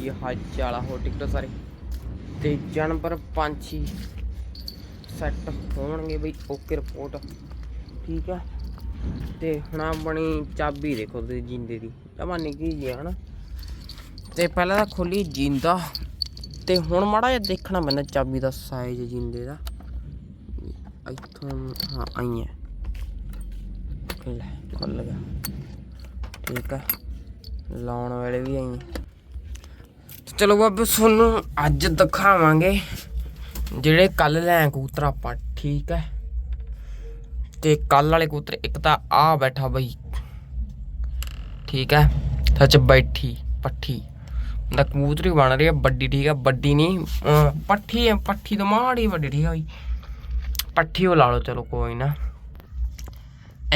ਕੀ ਹਾਲ ਚਾਲ ਆ ਹੋ ਟਿਕਟੋ ਸਾਰੇ। ਤੇ ਜਾਨਵਰ ਪੰਛੀ ਸੈੱਟ ਹੋਣਗੇ ਬਈ ਓਕੇ ਰਿਪੋਰਟ ਠੀਕ ਆ। ਤੇ ਹੁਣ ਆਪਣੀ ਚਾਬੀ ਦੇਖੋ ਤੁਸੀਂ ਜਿੰਦੇ ਦੀ। ਜਮਾ ਨਿੱਕੀ ਜੀ ਹਨਾ। ਤੇ ਪਹਿਲਾਂ ਤਾਂ ਖੋਲੀ ਜਿੰਦਾ। ਤੇ ਹੁਣ ਮਾੜਾ ਜਿਹਾ ਦੇਖਣਾ ਪੈਂਦਾ ਚਾਬੀ ਦਾ ਸਾਈਜ਼ ਜਿੰਦੇ ਦਾ। ਇੱਥੋਂ, ਹਾਂ, ਆਈ ਹੈ ਲੈ ਖੁੱਲ ਗਿਆ। ਠੀਕ ਹੈ ਲਾਉਣ ਵੇਲੇ ਵੀ ਆਈ ਚਲੋ ਬਾਬੇ, ਤੁਹਾਨੂੰ ਅੱਜ ਦਿਖਾਵਾਂਗੇ ਜਿਹੜੇ ਕੱਲ ਲੈ ਆਏ ਕਬੂਤਰ ਆਪਾਂ, ਠੀਕ ਹੈ? ਤੇ ਕੱਲ ਵਾਲੇ ਕਬੂਤਰ, ਇੱਕ ਤਾਂ ਆ ਬੈਠਾ ਬਈ। ਠੀਕ ਹੈ? ਸੱਚ ਬੈਠੀ, ਪੱਠੀ। ਦਾ ਕਬੂਤਰੀ ਬਣ ਰਹੀ ਹੈ ਵੱਡੀ ਠੀਕ ਹੈ, ਵੱਡੀ ਨਹੀਂ, ਅਹ ਪੱਠੀ ਹੈ, ਪੱਠੀ ਤਾਂ ਮਾੜੀ ਵੱਡੀ ਠੀਕ ਹੈ ਬਈ। ਪੱਠੀ ਉਹ ਲਾ ਲਓ, ਚਲੋ ਕੋਈ ਨਾ।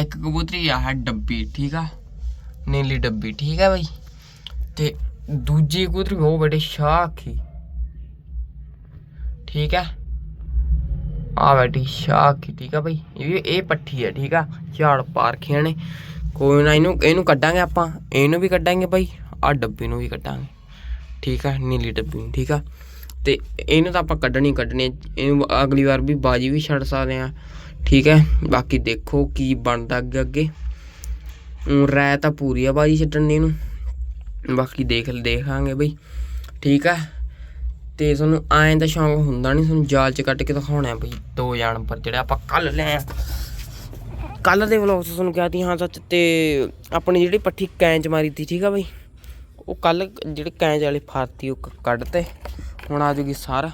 ਇੱਕ ਕਬੂਤਰੀ ਆ, ਹੈ ਡੱਬੀ, ਠੀਕ ਆ? ਨੀਲੀ ਡੱਬੀ, ਠੀਕ ਹੈ ਬਈ? ਤੇ ਦੂਜੀ ਕਬੂਤਰੀ ਉਹ ਬੜੇ ਸ਼ਾਖੀ ਠੀਕ ਹੈ? ਆ ਬੈਠੀ ਸ਼ਾਖੀ ਠੀਕ ਆ ਬਈ। ਇਹ ਵੀ, ਇਹ ਪੱਠੀ ਹੈ ਠੀਕ ਆ। ਝਾੜ ਪਾਰਖੀਆਂ ਨੇ। ਕੋਈ ਨਾ, ਇਹਨੂੰ ਇਹਨੂੰ ਕੱਢਾਂਗੇ ਆਪਾਂ। ਇਹਨੂੰ ਵੀ ਕੱਢਾਂਗੇ ਬਈ ਆ ਡੱਬੇ ਨੂੰ ਵੀ ਕੱਢਾਂਗੇ। ਠੀਕ ਆ, ਨੀਲੀ ਡੱਬੀ ਨੂੰ, ਠੀਕ ਆ। ਤੇ ਇਹਨੂੰ ਤਾਂ ਆਪਾਂ ਕੱਢਣੀ ਕੱਢਣੀ ਹੈ। ਇਹਨੂੰ ਅਗਲੀ ਵਾਰ ਵੀ ਬਾਜੀ ਵੀ ਛੱਡ ਸਕਦੇ ਆ। ਠੀਕ ਹੈ, ਬਾਕੀ ਦੇਖੋ ਕੀ ਬਣਦਾ ਅੱਗੇ ਅੱਗੇ ਊਂ ਰਾਇ ਤਾਂ ਪੂਰੀ ਆ ਬਾਜੀ ਛੱਡਣ ਦੀ ਇਹਨੂੰ। ਬਾਕੀ ਦੇਖ ਦੇਖਾਂਗੇ ਬਈ। ਠੀਕ ਆ। ਤੇ ਤੁਹਾਨੂੰ ਐਂ ਦਾ ਸ਼ੌਂਕ ਹੁੰਦਾ ਨਹੀਂ ਤੁਹਾਨੂੰ ਜਾਲ ਚ ਕੱਟ ਕੇ ਦਿਖਾਉਣਾ ਬਈ ਦੋ ਜਾਨਵਰ ਜਿਹੜੇ ਆਪਾਂ ਕੱਲ ਲੈ ਆ। ਕੱਲ ਦੇ ਵਲੌਗ 'ਚ ਤੁਹਾਨੂੰ ਕਿਹਾ ਸੀ, ਹਾਂ ਸੱਚ ਤੇ ਆਪਣੀ ਜਿਹੜੀ ਪੱਠੀ ਕੈਂਚ ਮਾਰੀ ਤੀ ਠੀਕ ਆ ਬਈ? ਉਹ ਕੱਲ ਜਿਹੜੇ ਕੈਂਚ ਵਾਲੀ ਫਾਰਤੀ ਉਹ ਕੱਢਤੇ। ਹੁਣ ਆ ਜੂਗੀ ਸਾਰ।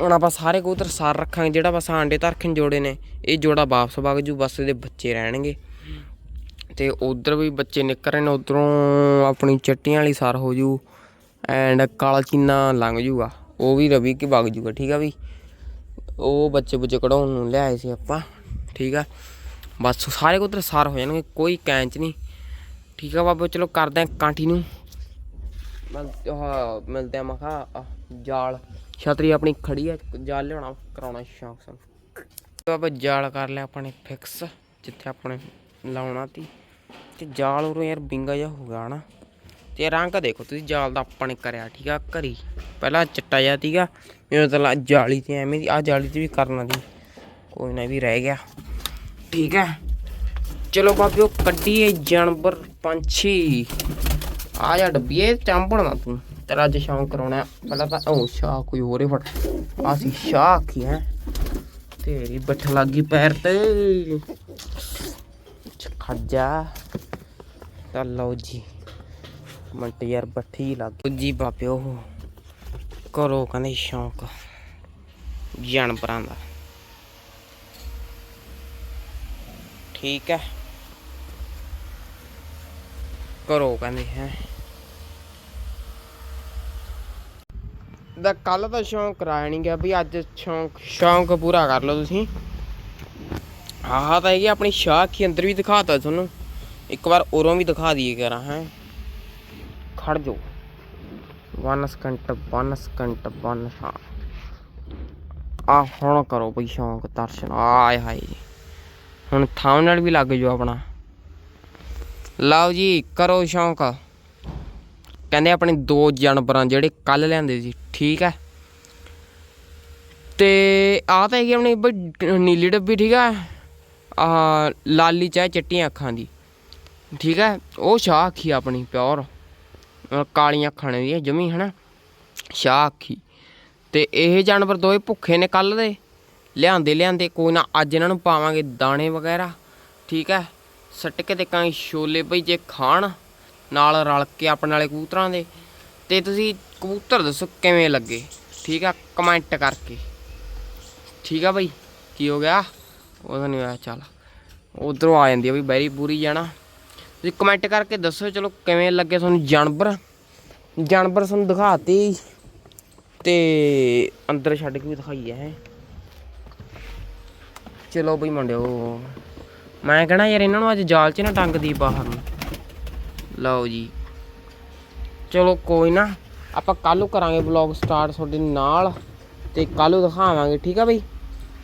ਹੁਣ ਆਪਾਂ ਸਾਰੇ ਕਬੂਤਰ ਸਾਰ ਰੱਖਾਂਗੇ, ਜਿਹੜਾ ਬਸ ਆਂਡੇ ਧਰਖਣ ਜੋੜੇ ਨੇ, ਇਹ ਜੋੜਾ ਵਾਪਸ ਵਗ ਜੂ, ਬਸ ਇਹਦੇ ਬੱਚੇ ਰਹਿਣਗੇ। ਤੇ ਉਧਰ ਵੀ ਬੱਚੇ ਨਿਕਲ ਰਹੇ ਨੇ, ਉਧਰੋਂ ਆਪਣੀ ਚੱਟੀਆਂ ਵਾਲੀ ਸਰ ਹੋ ਜੂ ਐਂਡ ਕਾਲਾ ਚੀਨਾ ਲੰਘ ਜੂਗਾ, ਉਹ ਵੀ ਰਵੀ ਕੇ ਵਗ ਜੂਗਾ, ਠੀਕ ਆ ਵੀ? ਉਹ ਬੱਚੇ ਬੁੱਚੇ ਕਢਾਉਣ ਨੂੰ ਲਿਆਏ ਸੀ ਆਪਾਂ, ਠੀਕ ਆ? ਬਸ ਸਾਰੇ ਕਬੂਤਰ ਸਰ ਹੋ ਜਾਣਗੇ, ਕੋਈ ਕੈਂਚ ਨਹੀਂ, ਠੀਕ ਆ ਬਾਬਾ, ਚਲੋ ਕਰਦੇ ਆਂ ਕੰਟੀਨਿਊ ਮੈਂ ਆਹ, ਮਿਲਦੇ ਆ ਮਖਾ ਜਾਲ। ਛਤਰੀ ਆਪਣੀ ਖੜੀ ਆ, ਜਾਲ ਲਿਆਉਣਾ, ਕਰਾਉਣਾ ਸ਼ੌਂਕ ਸਾਨੂੰ। ਬਾਬਾ, ਜਾਲ ਕਰ ਲਿਆ ਆਪਣੇ ਫਿਕਸ ਜਿੱਥੇ ਆਪਣੇ ਲਾਉਣਾ ਤੀ ਤੇ ਜਾਲ ਉਰੋਂ ਯਾਰ ਬਿੰਗਾ ਜਿਹਾ ਹੋ ਗਿਆ ਹਨਾ। ਤੇ ਰੰਗ ਦੇਖੋ ਤੁਸੀਂ ਜਾਲ ਦਾ ਆਪਾਂ ਨੇ ਕਰਿਆ ਠੀਕ ਆ ਘਰੀ। ਪਹਿਲਾਂ ਚਿੱਟਾ ਜਿਹਾ ਸੀਗਾ, ਮੈਨੂੰ ਤਾਂ ਜਾਲੀ ਤੇ ਐਵੇਂ ਦੀ ਆ ਜਾਲੀ ਤੇ ਵੀ ਕਰਨਾ ਦੀ ਕੋਈ ਨਾ ਵੀ ਰਹਿ ਗਿਆ। ਠੀਕ ਹੈ ਚਲੋ ਬਾਬਿਓ ਕੱਢੀਏ ਜਾਨਵਰ ਪੰਛੀ। ਆ ਜਾ ਡੱਬੀਏ ਚਾਂਪਣਾ ਤੂੰ। ਤੇਰਾ ਅੱਜ ਸ਼ੌਂਕ ਕਰਾਉਣਾ ਪਹਿਲਾਂ ਤਾਂ ਉਹ ਸ਼ਾਹ, ਕੋਈ ਹੋਰੇ ਫੜ। ਆ ਸੀ ਸ਼ਾਹ ਕੀ ਹੈ। ਤੇਰੀ ਬੱਠ ਲੱਗੀ ਪੈਰ ਤੇ। ਖੱਜਾ ਤਾਂ ਲਓ ਜੀ, ਮੰਟ ਯਾਰ ਬੱਠੀ ਲੱਗ ਜੀ ਬਾਬਿਓ ਕਰੋ ਕਹਿੰਦੇ ਸ਼ੌਂਕ ਜਾਨਵਰਾਂ ਦਾ। ਠੀਕ ਹੈ। ਕਰੋ ਕਹਿੰਦੇ ਹੈ। ਦਾ ਕੱਲ ਦਾ ਸ਼ੌਂਕ ਕਰਾਇਆ ਨਹੀਂ ਗਿਆ ਵੀ ਅੱਜ ਸ਼ੌਂਕ ਸ਼ੌਂਕ ਪੂਰਾ ਕਰ ਲਓ ਤੁਸੀਂ। ਆਹ ਤਾਂ ਹੈਗੀ ਆਪਣੀ ਸ਼ਾਖੀ ਅੰਦਰ ਵੀ ਦਿਖਾਤਾ ਤੁਹਾਨੂੰ। ਇੱਕ ਵਾਰ ਉਰੋਂ ਵੀ ਦਿਖਾ ਦਈਏ ਕਰਾਂ, ਹੈ। ਖੜ ਜੋ 1 ਸਕਿੰਟ 1 ਸਕਿੰਟ 1 ਹਾਂ ਆ ਹੁਣ ਕਰੋ ਬਈ ਸ਼ੌਂਕ ਦਰਸ਼ਨ, ਆਏ ਹਾਏ। ਹੁਣ ਥਾਂ ਨਾਲ ਵੀ ਲੱਗ ਜਾਓ ਆਪਣਾ। ਲਓ ਜੀ, ਕਰੋ ਸ਼ੌਂਕ। ਕਹਿੰਦੇ ਆਪਣੇ ਦੋ ਜਾਨਵਰਾਂ ਜਿਹੜੇ ਕੱਲ ਲਿਆਂਦੇ ਸੀ, ਠੀਕ ਹੈ। ਤੇ ਆ ਤਾਂ ਹੈਗੀ ਆਪਣੀ ਬਈ ਨੀਲੀ ਡੱਬੀ, ਠੀਕ ਹੈ। ਆ ਲਾਲੀ ਚਾਹ ਚਿੱਟੀਆਂ ਅੱਖਾਂ ਦੀ। ਠੀਕ ਹੈ, ਉਹ ਸ਼ਾਹ ਅੱਖੀ ਆਪਣੀ ਪਿਓਰ। ਕਾਲੀਆਂ ਅੱਖਾਂ ਦੀ ਜਮੀ, ਹਨਾ? ਸ਼ਾਹ ਅੱਖੀ ਤੇ ਇਹ ਜਾਨਵਰ ਦੋਏ ਭੁੱਖੇ ਨੇ ਕੱਲ ਦੇ। ਲਿਆਂਦੇ ਲਿਆਂਦੇ, ਕੋਈ ਨਾ, ਅੱਜ ਇਹਨਾਂ ਨੂੰ ਪਾਵਾਂਗੇ ਦਾਣੇ ਵਗੈਰਾ, ਠੀਕ ਹੈ? ਸੱਟ ਕੇ ਦੇਖਾਂਗੇ ਛੋਲੇ ਬਈ ਜੇ ਖਾਣ, ਨਾਲ ਰਲ ਕੇ ਆਪਣੇ ਵਾਲੇ ਕਬੂਤਰਾਂ ਦੇ। ਤੇ ਤੁਸੀਂ ਕਬੂਤਰ ਦੱਸੋ ਕਿਵੇਂ ਲੱਗੇ, ਠੀਕ ਆ ਕਮੈਂਟ ਕਰਕੇ। ਠੀਕ ਆ ਬਈ? ਕੀ ਹੋ ਗਿਆ? ਉਹਦਾ ਨਹੀਂ ਹੋਇਆ, ਚੱਲ। ਉਧਰੋਂ ਆ ਜਾਂਦੀ ਆ ਬਈ, ਬੈਰੀ ਪੂਰੀ ਜਾਣਾ। ਤੁਸੀਂ ਕਮੈਂਟ ਕਰਕੇ ਦੱਸੋ ਚਲੋ ਕਿਵੇਂ ਲੱਗੇ ਤੁਹਾਨੂੰ ਜਾਨਵਰ। ਜਾਨਵਰ ਤੁਹਾਨੂੰ ਦਿਖਾਤੀ। ਤੇ ਅੰਦਰ ਛੱਡ ਕੇ ਵੀ ਦਿਖਾਈ ਹੈ। ਚਲੋ ਬਈ ਮੁੰਡਿਓ, ਮੈਂ ਕਹਣਾ ਯਾਰ ਇਹਨਾਂ ਨੂੰ ਅੱਜ ਜਾਲ 'ਚ ਨਾ ਟੰਗ ਦੀ ਬਾਹਰ ਨੂੰ। ਲਓ ਜੀ। ਚਲੋ ਕੋਈ ਨਾ, ਆਪਾਂ ਕੱਲ ਨੂੰ ਕਰਾਂਗੇ ਵਲੌਗ ਸਟਾਰਟ ਤੁਹਾਡੇ ਨਾਲ। ਤੇ ਕੱਲ ਨੂੰ ਦਿਖਾਵਾਂਗੇ, ਠੀਕ ਆ ਬਈ?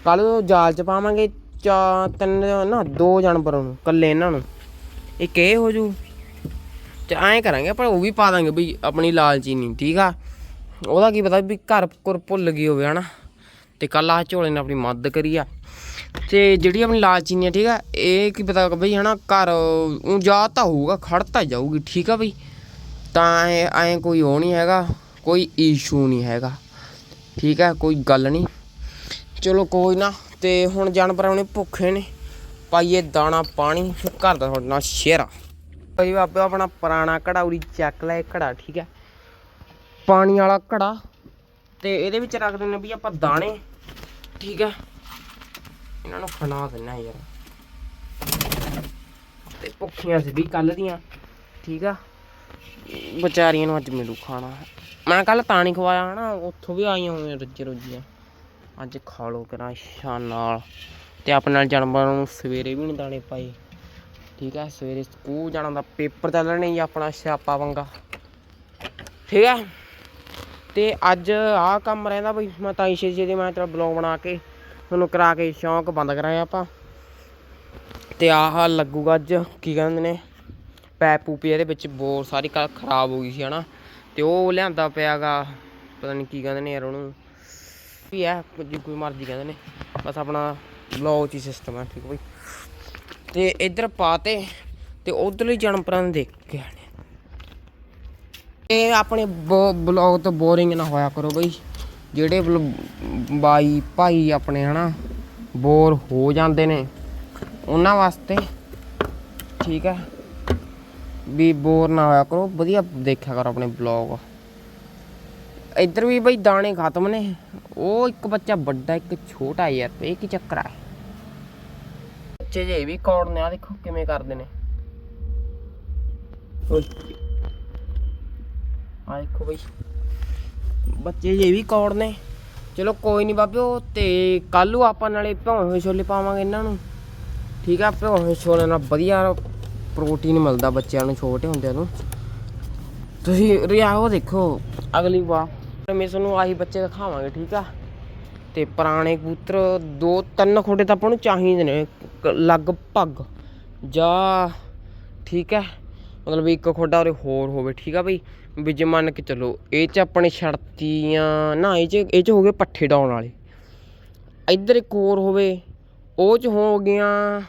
ਕੱਲ ਨੂੰ ਜਾਲ 'ਚ ਪਾਵਾਂਗੇ ਚਾ ਤਿੰਨ ਨਾ, ਦੋ ਜਾਨਵਰਾਂ ਨੂੰ ਕੱਲੇ ਇਹਨਾਂ ਨੂੰ। ਇੱਕ ਇਹ ਹੋ ਜੂ? ਤੇ ਐਂ ਕਰਾਂਗੇ ਪਰ ਉਹ ਵੀ ਪਾ ਦਾਂਗੇ ਬਈ ਆਪਣੀ ਲਾਲ ਚੀਨੀ, ਠੀਕ ਆ? ਉਹਦਾ ਕੀ ਪਤਾ ਵੀ ਘਰ ਘੁਰ ਭੁੱਲ ਗਈ ਹੋਵੇ, ਹਨਾ? ਤੇ ਕੱਲ ਆ ਝੋਲੇ ਨੇ ਆਪਣੀ ਮਦਦ ਕਰੀ ਆ। ਤੇ ਜਿਹੜੀ ਆਪਣੀ ਲਾਲ ਚੀਨੀ ਆ, ਠੀਕ ਆ, ਇਹ ਕੀ ਪਤਾ ਬਈ, ਹਨਾ, ਘਰ ਉਹ ਜਾ ਤਾਂ ਹੋਊਗਾ, ਖੜ ਤਾਂ ਜਾਊਗੀ, ਠੀਕ ਆ ਬਈ? ਤਾਂ ਐ, ਐਂ ਕੋਈ ਉਹ ਨਹੀਂ ਹੈਗਾ, ਕੋਈ ਇਸ਼ੂ ਨਹੀਂ ਹੈਗਾ, ਠੀਕ ਹੈ ਕੋਈ ਗੱਲ ਨਹੀਂ। ਚਲੋ ਕੋਈ ਨਾ, ਤੇ ਹੁਣ ਜਾਨਵਰ ਆਪਣੇ ਭੁੱਖੇ ਨੇ। ਪਾਈਏ ਦਾਣਾ ਪਾਣੀ ਫਿਰ ਘਰ ਦਾ ਤੁਹਾਡੇ ਨਾਲ ਸ਼ੇਅਰ ਭਾਈ ਬਾਬੇ, ਆਪਣਾ ਪੁਰਾਣਾ ਘੜਾ ਉਰੀ ਚੱਕ ਲੈ ਘੜਾ ਠੀਕ ਹੈ? ਪਾਣੀ ਵਾਲਾ ਘੜਾ ਤੇ ਇਹਦੇ ਵਿੱਚ ਰੱਖ ਦਿੰਦੇ ਵੀ ਆਪਾਂ ਦਾਣੇ, ਠੀਕ ਹੈ? ਇਹਨਾਂ ਨੂੰ ਖਣਾ ਦਿੰਨਾ ਯਾਰ। ਤੇ ਭੁੱਖੀਆਂ ਸੀ ਵੀ ਕੱਲ ਦੀਆਂ, ਠੀਕ ਆ? ਵਿਚਾਰੀਆਂ ਨੂੰ ਅੱਜ ਮਿਲੂ ਖਾਣਾ। ਮੈਂ ਕੱਲ ਤਾਂ ਨਹੀਂ ਖਵਾਇਆ ਹਨਾ, ਉੱਥੋਂ ਵੀ ਆਈਆਂ ਹੋਈਆਂ ਰੱਜੀ ਰੋਜੀਆਂ ਅੱਜ ਖਾ ਲੋ ਕਰਾਂ ਸ਼ਾਨ ਨਾਲ। ਤੇ ਆਪਣੇ ਨਾਲ ਜਾਨਵਰਾਂ ਨੂੰ ਸਵੇਰੇ ਵੀ ਨਹੀਂ ਦਾਣੇ ਪਾਏ। ਠੀਕ ਹੈ ਸਵੇਰੇ ਸਕੂਲ ਜਾਣਾ ਦਾ ਪੇਪਰ ਚੱਲਣੇ ਜੀ ਆਪਣਾ ਸਿਆਪਾ ਵੰਗਾ। ਠੀਕ ਹੈ ਤੇ ਅੱਜ ਆਹ ਕੰਮ ਰਹਿੰਦਾ ਬਈ, ਮੈਂ ਤਾਂ ਇਸੇ ਜੀ ਦੇ ਮੈਂ ਤੇਰਾ ਬਲੌਗ ਬਣਾ ਕੇ ਤੁਹਾਨੂੰ ਕਰਾ ਕੇ ਸ਼ੌਂਕ ਬੰਦ ਕਰਾਇਆ ਆਪਾਂ। ਤੇ ਆਹ ਲੱਗੂਗਾ ਅੱਜ, ਕੀ ਕਹਿੰਦੇ ਨੇ, ਪੈਪ ਪੂਪੀ ਇਹਦੇ ਵਿੱਚ ਬੋਰ ਸਾਰੀ ਕੱਲ ਖਰਾਬ ਹੋ ਗਈ ਸੀ ਹਨਾ। ਤੇ ਉਹ ਲਿਆਂਦਾ ਪਿਆਗਾ, ਪਤਾ ਨਹੀਂ ਕੀ ਕਹਿੰਦੇ ਨੇ ਯਾਰ ਉਹਨੂੰ। ਵੀ ਹੈ ਕੋਈ ਮਰਜ਼ੀ ਕਹਿੰਦੇ ਨੇ, ਬਸ ਆਪਣਾ ਬਲੌਗ ਚ ਸਿਸਟਮ ਹੈ ਠੀਕ ਹੈ ਬਈ। ਤੇ ਇੱਧਰ ਪਾਤੇ ਤੇ ਉਧਰਲੇ ਜਾਨਵਰਾਂ ਨੂੰ ਦੇਖ ਕੇ ਆਣੇ ਇਹ ਆਪਣੇ ਬਲੌਗ ਤੋਂ ਬੋਰਿੰਗ ਨਾ ਹੋਇਆ ਕਰੋ ਬਈ। ਜਿਹੜੇ ਬਾਈ, ਭਾਈ ਆਪਣੇ ਹਨਾ ਬੋਰ ਹੋ ਜਾਂਦੇ ਨੇ, ਉਹਨਾਂ ਵਾਸਤੇ ਠੀਕ ਹੈ ਵੀ ਬੋਰ ਨਾ ਹੋਇਆ ਕਰੋ, ਵਧੀਆ ਦੇਖਿਆ ਕਰੋ ਆਪਣੇ ਬਲੌਗ। ਇੱਧਰ ਵੀ ਬਈ ਦਾਣੇ ਖਤਮ ਨੇ। ਉਹ ਇੱਕ ਬੱਚਾ ਵੱਡਾ ਇੱਕ ਛੋਟਾ ਯਾਰ ਇਹ ਕੀ ਚੱਕਰ ਆ? ਬੱਚੇ ਜੇ ਵੀ ਕੌੜ ਨੇ? ਆ ਦੇਖੋ ਕਿਵੇਂ ਕਰਦੇ ਨੇ। ਓਏ। ਆ ਦੇਖੋ ਬਈ। ਬੱਚੇ ਜੇ ਵੀ ਕੌੜ ਨੇ? ਚਲੋ ਕੋਈ ਨਹੀਂ ਬਾਬਿਓ ਤੇ ਕੱਲ ਨੂੰ ਆਪਾਂ ਨਾਲੇ ਭਿਉਂ ਹੋਏ ਛੋਲੇ ਪਾਵਾਂਗੇ ਇਹਨਾਂ ਨੂੰ। ਠੀਕ ਆ ਭਿਉਂ ਹੋਏ ਛੋਲੇ ਨਾਲ ਵਧੀਆ ਪ੍ਰੋਟੀਨ ਮਿਲਦਾ ਬੱਚਿਆਂ ਨੂੰ ਛੋਟੇ ਹੁੰਦਿਆਂ ਨੂੰ ਤੁਸੀਂ ਰਿਆ ਉਹ ਦੇਖੋ ਅਗਲੀ ਵਾਰ। ਮੈਂ ਤੁਹਾਨੂੰ ਆਹੀ ਬੱਚੇ ਦਿਖਾਵਾਂਗੇ, ਠੀਕ ਆ? ਤੇ ਪੁਰਾਣੇ ਕਬੂਤਰ ਦੋ ਤਿੰਨ ਖੋਡੇ ਤਾਂ ਆਪਾਂ ਨੂੰ ਚਾਹੀਦੇ ਨੇ ਕ- ਲਗਭਗ। ਜਾਂ, ਠੀਕ ਹੈ ਮਤਲਬ ਇੱਕ ਖੋਡਾ ਉਰੇ ਹੋਰ ਹੋਵੇ, ਠੀਕ ਆ ਬਈ? ਵੀ ਜੇ ਮੰਨ ਕੇ ਚੱਲੋ, ਇਹ ਚ ਆਪਣੇ ਛੜਤੀਆਂ ਨਾ, ਇਹ ਚ ਇਹ ਚ ਹੋ ਗਏ ਪੱਠੇ ਡਾਉਣ ਵਾਲੇ। ਇੱਧਰ ਇੱਕ ਹੋਰ ਹੋਵੇ, ਉਹ ਚ ਹੋ ਗਈਆਂ,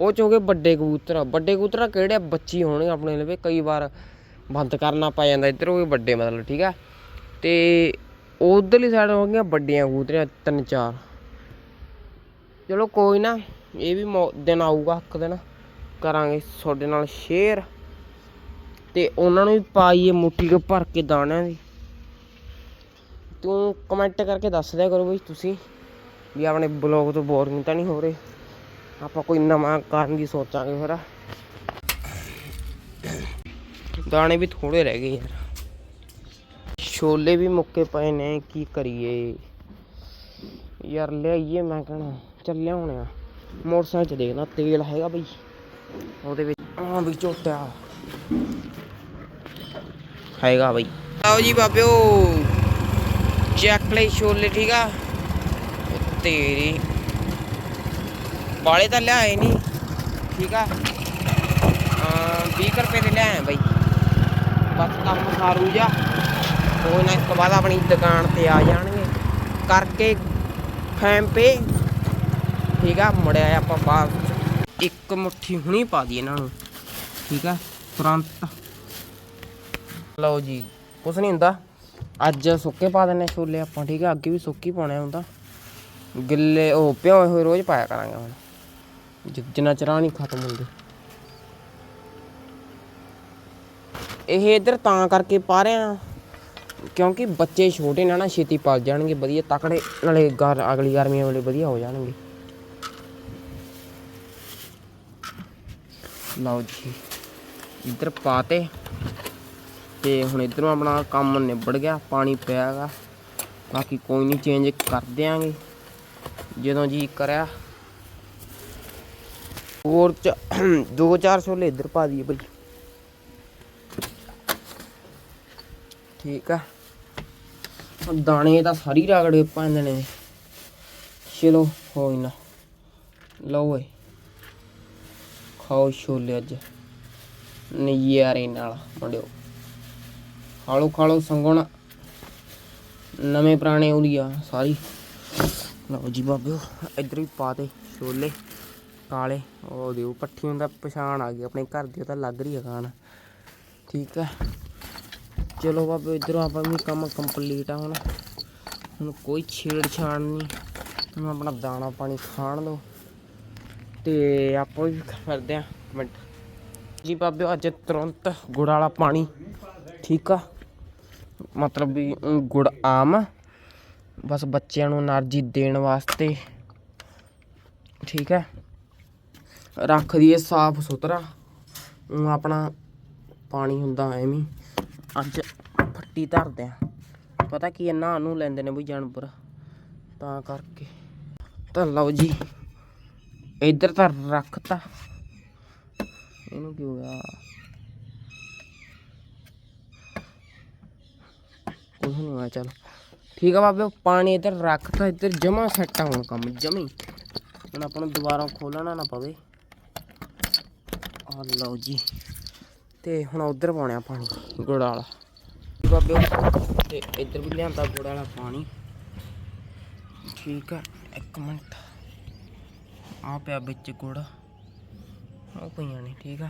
ਉਹ ਚ ਹੋ ਗਏ ਵੱਡੇ ਕਬੂਤਰ। ਵੱਡੇ ਕਬੂਤਰ ਕਿਹੜੇ ਬੱਚੀ ਹੋਣਗੇ ਆਪਣੇ ਲਵੇ ਕਈ ਵਾਰ ਬੰਦ ਕਰਨਾ ਪੈ ਜਾਂਦਾ, ਇੱਧਰ ਹੋ ਗਏ ਵੱਡੇ ਮਤਲਬ, ਠੀਕ ਆ? ਤੇ ਉਧਰਲੀ ਸਾਈਡ ਹੋ ਗਈਆਂ ਵੱਡੀਆਂ ਕਬੂਤਰੀਆਂ, ਤਿੰਨ ਚਾਰ। ਚਲੋ ਕੋਈ ਨਾ, ਇਹ ਵੀ ਮੌ- ਦਿਨ ਆਊਗਾ ਇੱਕ ਦਿਨ। ਕਰਾਂਗੇ ਤੁਹਾਡੇ ਨਾਲ ਸ਼ੇਅਰ ਤੇ ਉਹਨਾਂ ਨੂੰ ਵੀ ਪਾਈਏ ਮੁੱਠੀ ਕੇ ਭਰ ਕੇ ਦਾਣਿਆਂ ਦੀ। ਤੂੰ ਕਮੈਂਟ ਕਰਕੇ ਦੱਸ ਦਿਆ ਕਰੋ ਬਈ ਤੁਸੀਂ ਵੀ ਆਪਣੇ ਬਲੌਗ ਤੋਂ ਬੋਰਿੰਗ ਤਾਂ ਨਹੀਂ ਹੋ ਰਹੇ। ਆਪਾਂ ਕੋਈ ਨਵਾਂ ਕਰਨ ਦੀ ਸੋਚਾਂਗੇ ਫਿਰ। ਦਾਣੇ ਵੀ ਥੋੜੇ ਰਹਿ ਗਏ ਯਾਰ। ਛੋਲੇ ਵੀ ਮੁੱਕੇ ਪਏ ਨੇ, ਕੀ ਕਰੀਏ? ਯਾਰ ਲਿਆਈਏ, ਮੈਂ ਕਹਣਾ ਚੱਲ ਲਿਆਉਣੇ ਆ। ਮੋਟਰਸਾਈਕਲ ਚ ਦੇਖਦਾ, ਤੇਲ ਹੈਗਾ ਬਈ। ਉਹਦੇ ਵਿੱਚ ਹਾਂ ਵੀ ਝੋਟਾ। ਹੈਗਾ ਬਈ। ਆਓ ਜੀ ਬਾਬਿਓ, ਚੱਕ ਲਈ ਛੋਲੇ, ਠੀਕ ਆ? ਉਹ ਤੇਰੀ ਬਾਲੇ ਤਾਂ ਲਿਆਏ ਨਹੀਂ ਠੀਕ ਆ? ਹਾਂ 20 ਰੁਪਏ ਦੇ ਲਿਆਏ ਬਈ। ਬਸ ਕੰਮ ਸਾਰੂ ਜਾ ਕੋਈ ਨਾ ਇਸ ਤੋਂ ਬਾਅਦ ਆਪਣੀ ਦੁਕਾਨ ਤੇ ਆ ਜਾਣਗੇ। ਕਰਕੇ ਫੈਮ ਪੇ। ਠੀਕ ਆ, ਮੁੜਿਆ ਆਪਾਂ ਬਾਅਦ ਇੱਕ ਮੁੱਠੀ ਹੁਣੀ ਪਾ ਦੀ ਇਹਨਾਂ ਨੂੰ। ਠੀਕ ਆ, ਤੁਰੰਤ। ਲਓ ਜੀ, ਕੁਛ ਨਹੀਂ ਹੁੰਦਾ। ਅੱਜ ਸੁੱਕੇ ਪਾ ਦਿੰਨੇ ਛੋਲੇ ਆਪਾਂ, ਠੀਕ ਆ, ਅੱਗੇ ਵੀ ਸੁੱਕੀ ਪਾਉਣੇ ਹੁੰਦਾ। ਗਿੱਲੇ, ਉਹ ਭਿਓਏ ਹੋਏ ਰੋਜ਼ ਪਾਇਆ ਕਰਾਂਗੇ ਹੁਣ। ਜਿ- ਜਿੰਨਾ ਚਿਰਾਂ ਨਹੀਂ ਖਤਮ ਹੁੰਦੇ। ਇਹ ਇਧਰ ਤਾਂ ਕਰਕੇ ਪਾ ਰਹੇ ਆ। ਕਿਉਂਕਿ ਬੱਚੇ ਛੋਟੇ ਨੇ ਨਾ, ਛੇਤੀ ਪਲ ਜਾਣਗੇ, ਵਧੀਆ ਤਕੜੇ, ਨਾਲੇ ਗਰ, ਅਗਲੀ ਗਰਮੀਆਂ ਵੇਲੇ ਵਧੀਆ ਹੋ ਜਾਣਗੇ। ਲਓ ਜੀ, ਇੱਧਰ ਪਾਤੇ, ਤੇ ਹੁਣ ਇਧਰੋਂ ਆਪਣਾ ਕੰਮ ਨਿਬੜ ਗਿਆ, ਪਾਣੀ ਪਿਆਗਾ ਬਾਕੀ ਕੋਈ ਨਹੀਂ ਚੇਂਜ ਕਰ ਦਿਆਂਗੇ। ਜਦੋਂ ਜੀ ਕਰਿਆ। ਹੋਰ ਚ, ਦੋ ਚਾਰ ਛੋਲੇ ਇੱਧਰ ਪਾ ਦਈਏ ਬਈ। ਠੀਕ ਆ। ਦਾਣੇ ਤਾਂ ਸਾਰੀ ਰਗੜੇ ਪੈਂਦੇ ਨੇ। ਚਲੋ ਹੋਈ ਨਾ। ਲਓ ਓਏ। ਖਾਓ ਛੋਲੇ ਅੱਜ। ਨਜ਼ਾਰੇ ਨਾਲ, ਮੁੰਡਿਓ। ਖਾਲੋ ਖਾਲੋ ਸੰਗਣ। ਨਵੇਂ ਪੁਰਾਣੇ ਉਹਦੀ ਆ ਸਾਰੀ। ਲਓ ਜੀ ਬਾਬਿਓ, ਇੱਧਰ ਵੀ ਪਾ ਦੇ ਛੋਲੇ। ਕਾਲੇ, ਉਹ ਦਿਓ ਪੱਠੀ ਹੁੰਦਾ ਪਛਾਣ ਆ ਗਈ, ਆਪਣੇ ਘਰ ਦੀ ਉਹ ਤਾਂ ਲੱਗ ਰਹੀ ਹੈ ਖਾਣ। ਠੀਕ ਹੈ ਚਲੋ ਬਾਬੇ, ਇਧਰੋਂ ਆਪਾਂ ਵੀ ਕੰਮ ਕੰਪਲੀਟ ਆ ਹੁਣ। ਹੁਣ ਕੋਈ ਛੇੜਛਾੜ ਨਹੀਂ। ਹੁਣ ਆਪਣਾ ਦਾਣਾ ਪਾਣੀ ਖਾਣ ਦੋ ਤੇ ਆਪਾਂ ਵੀ ਕਰਦੇ ਆ ਮਿੰਟ ਜੀ ਬਾਬੇ, ਅੱਜ ਤੁਰੰਤ ਗੁੜ ਵਾਲਾ ਪਾਣੀ, ਠੀਕ ਆ? ਮਤਲਬ ਵੀ ਗੁੜ ਆਮ ਬਸ ਬੱਚਿਆਂ ਨੂੰ એનર્ਜੀ ਦੇਣ ਵਾਸਤੇ, ਠੀਕ ਹੈ ਰੱਖ ਦਈਏ ਸਾਫ਼ ਸੁਥਰਾ ਆਪਣਾ ਪਾਣੀ ਹੁੰਦਾ ਐਵੇਂ ਅੱਜ ਫੱਟੀ ਧਰਦੇ ਆ। ਪਤਾ ਕੀ ਹੈ ਨਹਾਉਣ ਨੂੰ ਲੈਂਦੇ ਨੇ ਵੀ ਜਾਨਵਰ। ਤਾਂ ਕਰਕੇ। ਤਾਂ ਲਓ ਜੀ, ਇੱਧਰ ਤਾਂ ਰੱਖਤਾ। ਇਹਨੂੰ ਕੀ ਹੋਇਆ ਗਿਆ? ਕੁਝ ਨਹੀਂ ਹੋਇਆ, ਚਲ। ਠੀਕ ਆ ਬਾਬੇ ਪਾਣੀ ਇੱਧਰ ਰੱਖਤਾ, ਇੱਧਰ ਜਮਾ ਸੈੱਟ ਆ ਹੁਣ ਕੰਮ, ਜਮੀ। ਹੁਣ ਆਪਾਂ ਨੂੰ ਦੁਬਾਰਾ ਖੋਲਣਾ ਨਾ ਪਵੇ। ਆ ਲਓ ਜੀ। ਤੇ ਹੁਣ ਉਧਰ ਪਾਉਣਾ ਪਾਣੀ। ਗੁੜ ਵਾਲਾ। ਬਾਬੇ ਤੇ ਇੱਧਰ ਵੀ ਲਿਆਂਦਾ ਗੁੜ ਵਾਲਾ ਪਾਣੀ। ਠੀਕ ਆ ਇੱਕ ਮਿੰਟ। ਆ ਪਿਆ ਵਿੱਚ ਗੁੜ। ਉਹ ਪਈਆਂ ਨੇ ਠੀਕ ਆ।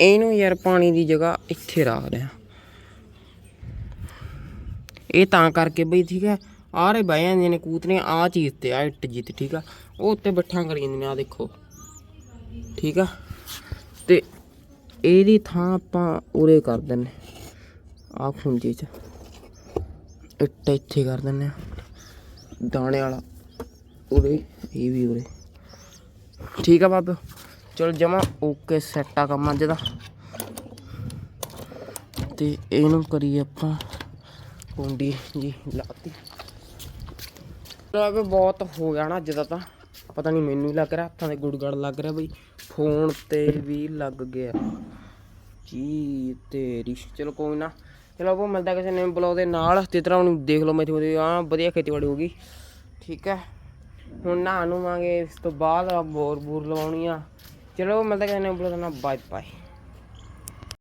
ਇਹਨੂੰ ਯਾਰ ਪਾਣੀ ਦੀ ਜਗ੍ਹਾ ਇੱਥੇ ਰੱਖ ਦਿਆਂ ਇਹ ਤਾਂ ਕਰਕੇ ਬਈ ਠੀਕ ਹੈ ਆਰੇ ਬਹਿ ਜਾਂਦੀਆਂ ਨੇ ਕੂਤਰੀਆਂ ਆ ਚੀਜ਼ ਤੇ ਆ ਇੱਟ ਜੀ ਤੇ ਠੀਕ ਆ। ਉਹ ਉੱਤੇ ਬੱਠਾਂ ਕਰੀ ਜਾਂਦੀਆਂ ਨੇ ਆ ਦੇਖੋ। ਠੀਕ ਆ। ਇਹਦੀ ਥਾਂ ਆਪਾਂ ਉਰੇ ਕਰ ਦਿੰਨੇ ਆ। ਖੁੰਝੇ ਚ। ਇੱਟ ਇੱਥੇ ਕਰ ਦਿੰਨੇ ਆ। ਦਾਣੇ ਵਾਲਾ। ਉਰੇ ਇਹ ਵੀ ਉਰੇ। ਠੀਕ ਆ ਬਾਬੇ। ਚਲੋ ਜਮਾ ਓਕੇ ਸੈੱਟ ਆ ਕੰਮ ਅੱਜ ਦਾ। ਤੇ ਇਹਨੂੰ ਕਰੀਏ ਆਪਾਂ ਕੁੰਡੀ ਜੀ ਲਾਤੀ। ਚਲੋ ਬਹੁਤ ਹੋ ਗਿਆ ਨਾ ਅੱਜ ਦਾ ਤਾਂ। ਪਤਾ ਨਹੀਂ ਮੈਨੂੰ ਹੀ ਲੱਗ ਰਿਹਾ, ਹੱਥਾਂ ਦੇ ਗੁੜਗੜ ਲੱਗ ਰਿਹਾ ਬਈ। ਫੋਨ ਤੇ ਵੀ ਲੱਗ ਗਿਆ। ਜੀ ਤੇਰੀ ਚਲੋ ਕੋਈ ਨਾ। ਚਲੋ ਉਹ ਮਿਲਦਾ ਕਿਸੇ ਨਵੇਂ ਬਲੌਗ ਦੇ ਨਾਲ। ਤੇ ਤਰ੍ਹਾਂ ਹੁਣ ਦੇਖ ਲਓ ਮੈਥੋਂ ਦੇ ਆ ਵਧੀਆ ਖੇਤੀਬਾੜੀ ਹੋ ਗਈ। ਠੀਕ ਹੈ। ਹੁਣ ਨਹਾ ਨੂੰ ਇਸ ਤੋਂ ਬਾਅਦ ਬੋਰ ਬੂਰ ਲਵਾਉਣੀ ਆ। ਚਲੋ ਮਿਲਦਾ ਕਿਸੇ ਨਵੇਂ ਬਲੌਗ ਦੇ ਨਾਲ। Bye bye